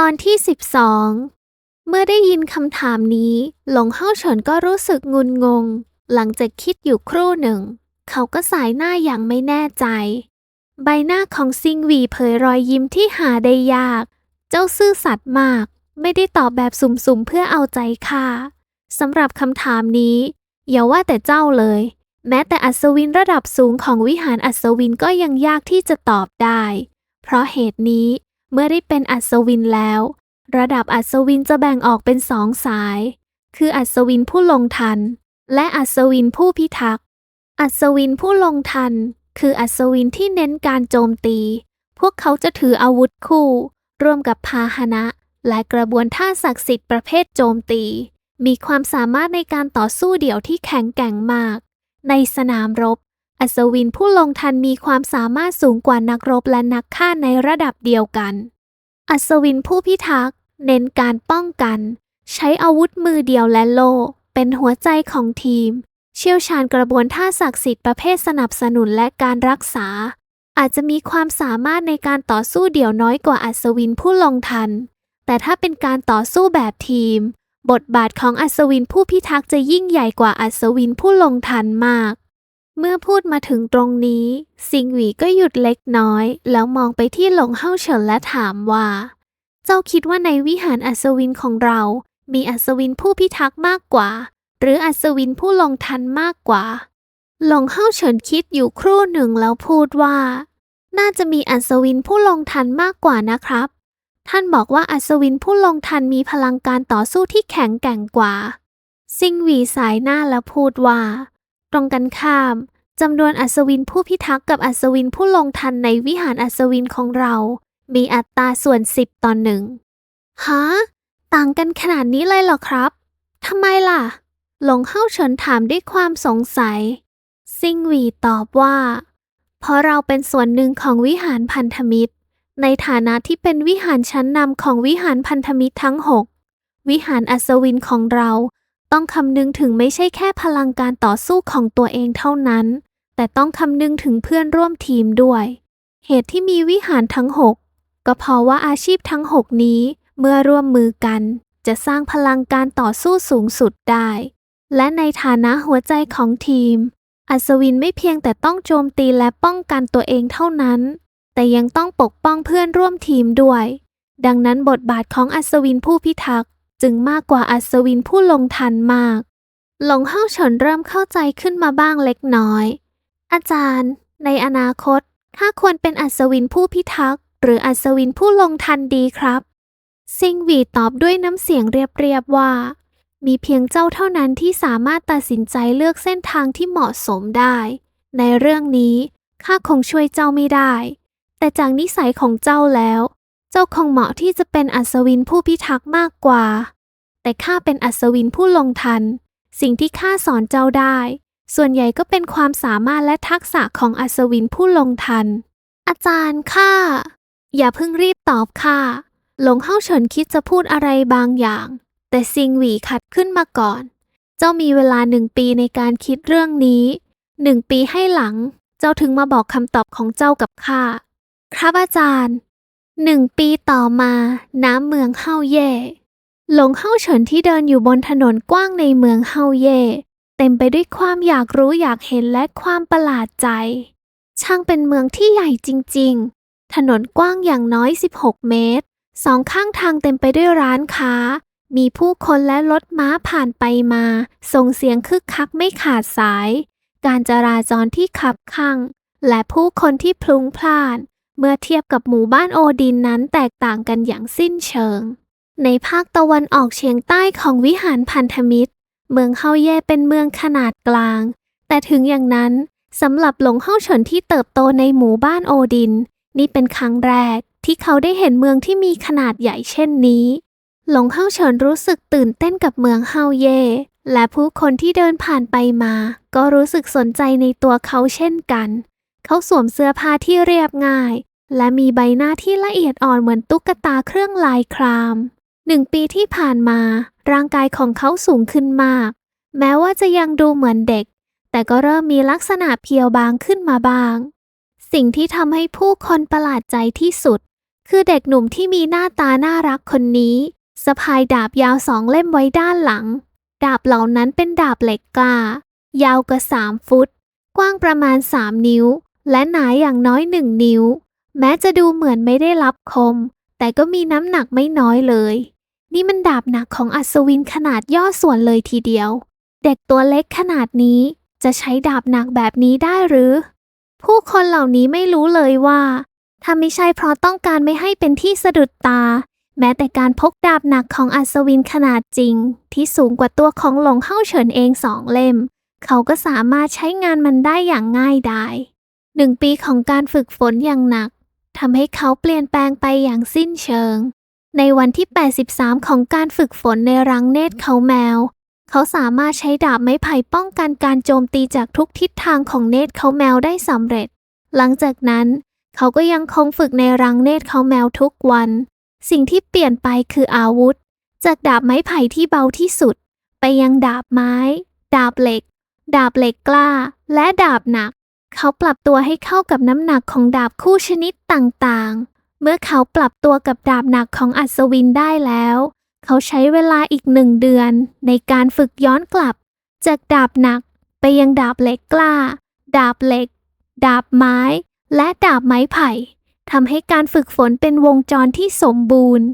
ตอนที่ 12 เมื่อได้ยินคำถามนี้ หลงเฮาเฉินก็รู้สึกงุนงง หลังจากคิดอยู่ครู่หนึ่ง เขาก็สายหน้าอย่างไม่แน่ใจ ใบหน้าของซิงหวีเผยรอยยิ้มที่หาได้ยาก เจ้าซื่อสัตย์มาก ไม่ได้ตอบแบบสุ่มๆเพื่อเอาใจข้าสำหรับคำถามนี้ อย่าว่าแต่เจ้าเลย แม้แต่อัศวินระดับสูงของวิหารอัศวินก็ยังยากที่จะตอบได้ เพราะเหตุนี้ เมื่อได้เป็นอัศวินแล้ว ระดับอัศวินจะแบ่งออกเป็นสองสาย คืออัศวินผู้ลงทัน และอัศวินผู้พิทักษ์อัศวินผู้ลงทัน คืออัศวินที่เน้นการโจมตี พวกเขาจะถืออาวุธคู่ ร่วมกับพาหนะ และกระบวนท่าศักดิ์สิทธิ์ประเภทโจมตี มีความสามารถในการต่อสู้เดี่ยวที่แข็งแกร่งมาก ในสนามรบ อัศวินผู้ลงทันมีความสามารถสูงกว่านักรบและนักฆ่าในระดับเดียวกัน อัศวินผู้พิทักษ์ เน้นการป้องกัน ใช้อาวุธมือเดียวและโล เป็นหัวใจของทีม เชี่ยวชาญกระบวนท่าศักดิ์สิทธิ์ประเภทสนับสนุนและการรักษา อาจจะมีความสามารถในการต่อสู้เดี่ยวน้อยกว่าอัศวินผู้ลงทัน แต่ถ้าเป็นการต่อสู้แบบทีม บทบาทของอัศวินผู้พิทักษ์จะยิ่งใหญ่กว่าอัศวินผู้ลงทันมาก เมื่อพูดมาถึงตรงนี้ ซิงหวีก็หยุดเล็กน้อย แล้วมองไปที่หลงเฮาเฉินและถามว่า เจ้าคิดว่าในวิหารอัศวินของเรา มีอัศวินผู้พิทักษ์มากกว่า หรืออัศวินผู้ลงทันมากกว่า หลงเฮาเฉินคิดอยู่ครู่หนึ่งแล้วพูดว่า น่าจะมีอัศวินผู้ลงทันมากกว่านะครับ ท่านบอกว่าอัศวินผู้ลงทันมีพลังการต่อสู้ที่แข็งแกร่งกว่า ซิงหวีสายหน้าแล้วพูดว่า ตรงกันข้ามจำนวนอัศวินผู้พิทักษ์กับอัศวินผู้ลงทันในวิหารอัศวินของเรา มีอัตราส่วนสิบต่อหนึ่งฮะต่างกันขนาดนี้เลยเหรอครับทำไมล่ะ หลงเฮาเฉินถามด้วยความสงสัย ซิงหวีตอบว่า เพราะเราเป็นส่วนหนึ่งของวิหารพันธมิตร ในฐานะที่เป็นวิหารชั้นนำของวิหารพันธมิตรทั้งหกวิหารอัศวินของเรา ต้องคำนึงถึงไม่ใช่แค่พลังการต่อสู้ของตัวเองเท่านั้น แต่ต้องคำนึงถึงเพื่อนร่วมทีมด้วย เหตุที่มีวิหารทั้งหกก็เพราะว่าอาชีพทั้งหกนี้เมื่อร่วมมือกัน จะสร้างพลังการต่อสู้สูงสุดได้ และในฐานะหัวใจของทีม อัศวินไม่เพียงแต่ต้องโจมตีและป้องกันตัวเองเท่านั้น แต่ยังต้องปกป้องเพื่อนร่วมทีมด้วย ดังนั้นบทบาทของอัศวินผู้พิทักษ์ จึงมากกว่าอัศวินผู้ลงทันมาก หลงเฮาเฉินเริ่มเข้าใจขึ้นมาบ้างเล็กน้อย อาจารย์ ในอนาคตข้าควรเป็นอัศวินผู้พิทักษ์ หรืออัศวินผู้ลงทันดีครับ ซิงหวีตอบด้วยน้ำเสียงเรียบๆว่า มีเพียงเจ้าเท่านั้นที่สามารถตัดสินใจเลือกเส้นทางที่เหมาะสมได้ ในเรื่องนี้ข้าคงช่วยเจ้าไม่ได้ แต่จากนิสัยของเจ้าแล้ว เจ้าคงเหมาะที่จะเป็นอัศวินผู้พิทักษ์มากกว่า แต่ข้าเป็นอัศวินผู้ลงทัน สิ่งที่ข้าสอนเจ้าได้ ส่วนใหญ่ก็เป็นความสามารถและทักษะของอัศวินผู้ลงทัน อาจารย์ข้าอย่าเพิ่งรีบตอบค่ะหลงเฮาเฉินคิดจะพูดอะไรบางอย่าง แต่ซิงหวีขัดขึ้นมาก่อน เจ้ามีเวลาหนึ่งปีในการคิดเรื่องนี้หนึ่งปีให้หลัง เจ้าถึงมาบอกคำตอบของเจ้ากับข้าครับอาจารย์ หนึ่งปีต่อมาน้ำเมืองเฮาเย่ หลงเฮาเฉินที่เดินอยู่บนถนนกว้างในเมืองเฮาเย่ เต็มไปด้วยความอยากรู้อยากเห็นและความประหลาดใจ ช่างเป็นเมืองที่ใหญ่จริง ๆ ถนนกว้างอย่างน้อย 16 เมตร สองข้างทางเต็มไปด้วยร้านค้า มีผู้คนและรถม้าผ่านไปมา ส่งเสียงคึกคักไม่ขาดสาย การจราจรที่ขับข้างและผู้คนที่พลุงพล่าน เมื่อเทียบกับหมู่บ้านโอดินนั้นแตกต่างกันอย่างสิ้นเชิง ในภาคตะวันออกเฉียงใต้ของวิหารพันธมิตร เมืองเฮาเย่เป็นเมืองขนาดกลาง แต่ถึงอย่างนั้นสำหรับหลงเฮาเฉินที่เติบโตในหมู่บ้านโอดิน นี่เป็นครั้งแรกที่เขาได้เห็นเมืองที่มีขนาดใหญ่เช่นนี้ หลงเฮาเฉินรู้สึกตื่นเต้นกับเมืองเฮาเย่และผู้คนที่เดินผ่านไปมา ก็รู้สึกสนใจในตัวเขาเช่นกัน เขาสวมเสื้อผ้าที่เรียบง่าย และมีใบหน้าที่ละเอียดอ่อนเหมือนตุ๊กตาเครื่องลายครามหนึ่งปีที่ผ่านมา ร่างกายของเขาสูงขึ้นมาก แม้ว่าจะยังดูเหมือนเด็ก แต่ก็เริ่มมีลักษณะเพียวบางขึ้นมาบ้าง สิ่งที่ทำให้ผู้คนประหลาดใจที่สุด คือเด็กหนุ่มที่มีหน้าตาน่ารักคนนี้สะพายดาบยาวสองเล่มไว้ด้านหลัง ดาบเหล่านั้นเป็นดาบเหล็กกล้า ยาวกว่าสามฟุต กว้างประมาณสามนิ้ว และหนาอย่างน้อยหนึ่งนิ้ว แม้จะดูเหมือนไม่ได้รับคม แต่ก็มีน้ำหนักไม่น้อยเลย นี่มันดาบหนักของอัศวินขนาดย่อส่วนเลยทีเดียว เด็กตัวเล็กขนาดนี้จะใช้ดาบหนักแบบนี้ได้หรือ ผู้คนเหล่านี้ไม่รู้เลยว่าถ้าไม่ใช่เพราะต้องการไม่ให้เป็นที่สะดุดตา แม้แต่การพกดาบหนักของอัศวินขนาดจริง ที่สูงกว่าตัวของหลงเฮาเฉินเองสองเล่ม เขาก็สามารถใช้งานมันได้อย่างง่ายดาย หนึ่งปีของการฝึกฝนอย่างหนักทำให้เขาเปลี่ยนแปลงไปอย่างสิ้นเชิง ในวันที่ 83 ของการฝึกฝนในรังเนตรเขาแมว เขาสามารถใช้ดาบไม้ไผ่ป้องกันการโจมตีจากทุกทิศทางของเนตรเขาแมวได้สำเร็จ หลังจากนั้น เขาก็ยังคงฝึกในรังเนตรเขาแมวทุกวัน สิ่งที่เปลี่ยนไปคืออาวุธ จากดาบไม้ไผ่ที่เบาที่สุด ไปยังดาบไม้ ดาบเหล็ก ดาบเหล็กกล้า และดาบหนัก เขาปรับตัวให้เข้ากับน้ำหนักของดาบคู่ชนิดต่างๆ เมื่อเขาปรับตัวกับดาบหนักของอัศวินได้แล้ว เขาใช้เวลาอีกหนึ่งเดือน ในการฝึกย้อนกลับ จากดาบหนักไปยังดาบเหล็กกล้า ดาบเหล็ก ดาบไม้ และดาบไม้ไผ่ทำให้การฝึกฝนเป็นวงจรที่สมบูรณ์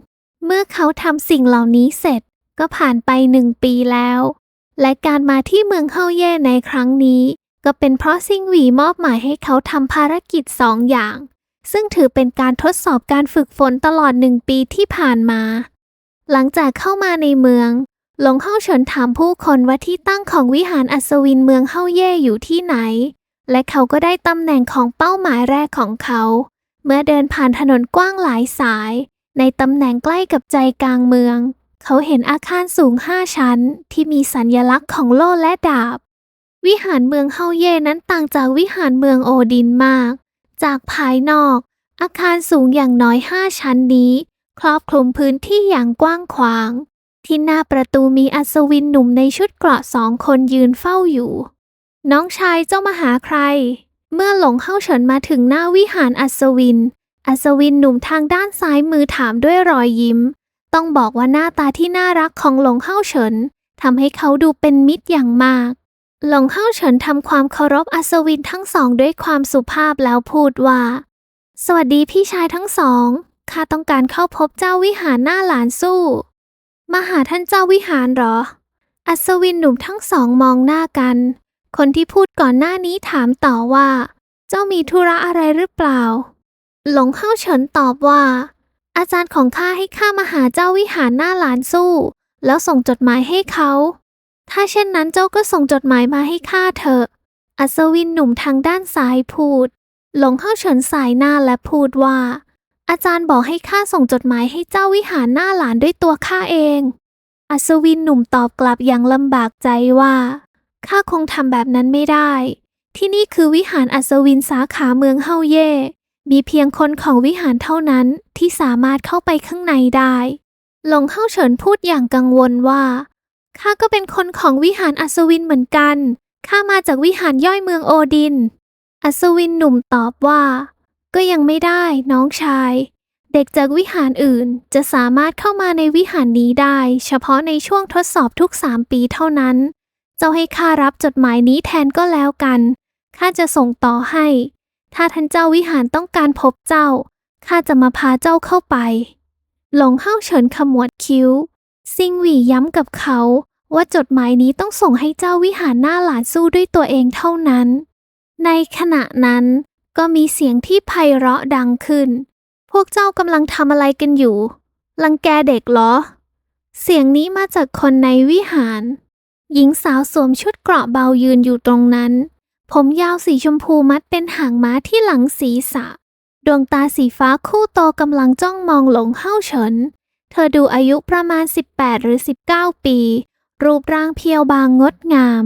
เมื่อเขาทำสิ่งเหล่านี้เสร็จก็ผ่านไปหนึ่งปีแล้ว และการมาที่เมืองเฮาเย่ในครั้งนี้ ก็เป็นเพราะซิงหวีมอบหมายให้เขาทำภารกิจสองอย่าง ซึ่งถือเป็นการทดสอบการฝึกฝนตลอดหนึ่งปีที่ผ่านมา หลังจากเข้ามาในเมือง หลงเฮาเฉินถามผู้คนว่าที่ตั้งของวิหารอัศวินเมืองเฮาเย่อยู่ที่ไหน และเขาก็ได้ตำแหน่งของเป้าหมายแรกของเขา เมื่อเดินผ่านถนนกว้างหลายสาย ในตำแหน่งใกล้กับใจกลางเมือง เขาเห็นอาคารสูงห้าชั้นที่มีสัญลักษณ์ของโล่และดาบ วิหารเมืองเฮาเย่นั้นต่างจากวิหารเมืองโอดินมาก จากภายนอก อาคารสูงอย่างน้อยห้าชั้นนี้ ครอบคลุมพื้นที่อย่างกว้างขวาง ที่หน้าประตูมีอัศวินหนุ่มในชุดเกราะสองคนยืนเฝ้าอยู่ น้องชายเจ้ามาหาใคร เมื่อหลงเข้าเฉินมาถึงหน้าวิหารอัศวิน อัศวินหนุ่มทางด้านซ้ายมือถามด้วยรอยยิ้ม ต้องบอกว่าหน้าตาที่น่ารักของหลงเข้าเฉินทำให้เขาดูเป็นมิตรอย่างมาก หลงเข้าเฉินทำความเคารพอัศวินทั้งสองด้วยความสุภาพแล้วพูดว่า สวัสดีพี่ชายทั้งสอง ข้าต้องการเข้าพบเจ้าวิหารหน้าหลานสู้ มาหาท่านเจ้าวิหารหรอ อัศวินหนุ่มทั้งสองมองหน้ากัน คนที่พูดก่อนหน้านี้ถามต่อว่า เจ้ามีธุระอะไรหรือเปล่า หลงเข้าเฉินตอบว่า อาจารย์ของข้าให้ข้ามาหาเจ้าวิหารหน้าหลานสู้ แล้วส่งจดหมายให้เขา ถ้าเช่นนั้นเจ้าก็ส่งจดหมายมาให้ข้าเถอะ อัศวินหนุ่มทางด้านซ้ายพูด หลงเข้าเฉินสายหน้าและพูดว่า อาจารย์บอกให้ข้าส่งจดหมายให้เจ้าวิหารหน้าหลานด้วยตัวข้าเอง อัศวินหนุ่มตอบกลับอย่างลำบากใจว่า ข้าคงทำแบบนั้นไม่ได้ ที่นี่คือวิหารอัศวินสาขาเมืองเฮาเย่ มีเพียงคนของวิหารเท่านั้นที่สามารถเข้าไปข้างในได้ หลงเฮาเฉินพูดอย่างกังวลว่า ข้าก็เป็นคนของวิหารอัศวินเหมือนกัน ข้ามาจากวิหารย่อยเมืองโอดิน อัศวินหนุ่มตอบว่า ก็ยังไม่ได้น้องชาย เด็กจากวิหารอื่นจะสามารถเข้ามาในวิหารนี้ได้ เฉพาะในช่วงทดสอบทุกสามปีเท่านั้น เจ้าให้ข้ารับจดหมายนี้แทนก็แล้วกัน ข้าจะส่งต่อให้ ถ้าท่านเจ้าวิหารต้องการพบเจ้า ข้าจะมาพาเจ้าเข้าไป หลงเฮ้าเฉินขมวดคิ้ว ซิงหวีย้ำกับเขาว่าจดหมายนี้ต้องส่งให้เจ้าวิหารหน้าหลานสู้ด้วยตัวเองเท่านั้น ในขณะนั้นก็มีเสียงที่ไพเราะดังขึ้น พวกเจ้ากำลังทำอะไรกันอยู่ ลังแกเด็กเหรอ เสียงนี้มาจากคนในวิหาร หญิงสาวสวมชุดเกราะเบายืนอยู่ตรงนั้น ผมยาวสีชมพูมัดเป็นหางม้าที่หลังศีรษะ ดวงตาสีฟ้าคู่โตกำลังจ้องมองหลงเฮ้าเฉิน เธอดูอายุประมาณ 18 หรือ 19 ปี รูปร่างเพียวบางงดงาม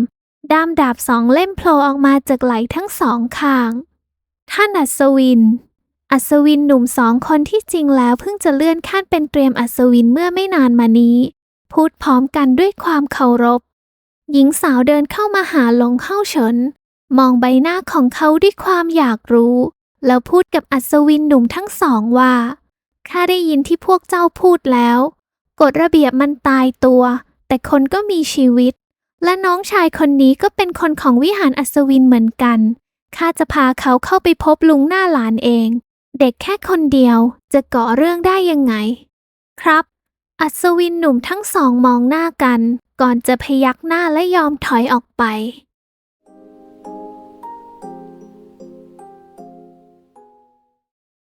ด้ามดาบสองเล่มโผล่ออกมาจากไหล่ทั้งสองข้าง ท่านอัศวิน อัศวินหนุ่มสองคนที่จริงแล้วเพิ่งจะเลื่อนขั้นเป็นเตรียมอัศวินเมื่อไม่นานมานี้ พูดพร้อมกันด้วยความเคารพ หญิงสาวเดินเข้ามาหาหลงเข้าเฉิน มองใบหน้าของเขาด้วยความอยากรู้ แล้วพูดกับอัศวินหนุ่มทั้งสองว่า ข้าได้ยินที่พวกเจ้าพูดแล้ว กฎระเบียบมันตายตัว แต่คนก็มีชีวิต และน้องชายคนนี้ก็เป็นคนของวิหารอัศวินเหมือนกัน ข้าจะพาเขาเข้าไปพบลุงหน้าหลานเอง เด็กแค่คนเดียวจะก่อเรื่องได้ยังไง ครับ อัศวินหนุ่มทั้งสองมองหน้ากัน ก่อนจะพยักหน้าและยอมถอยออกไป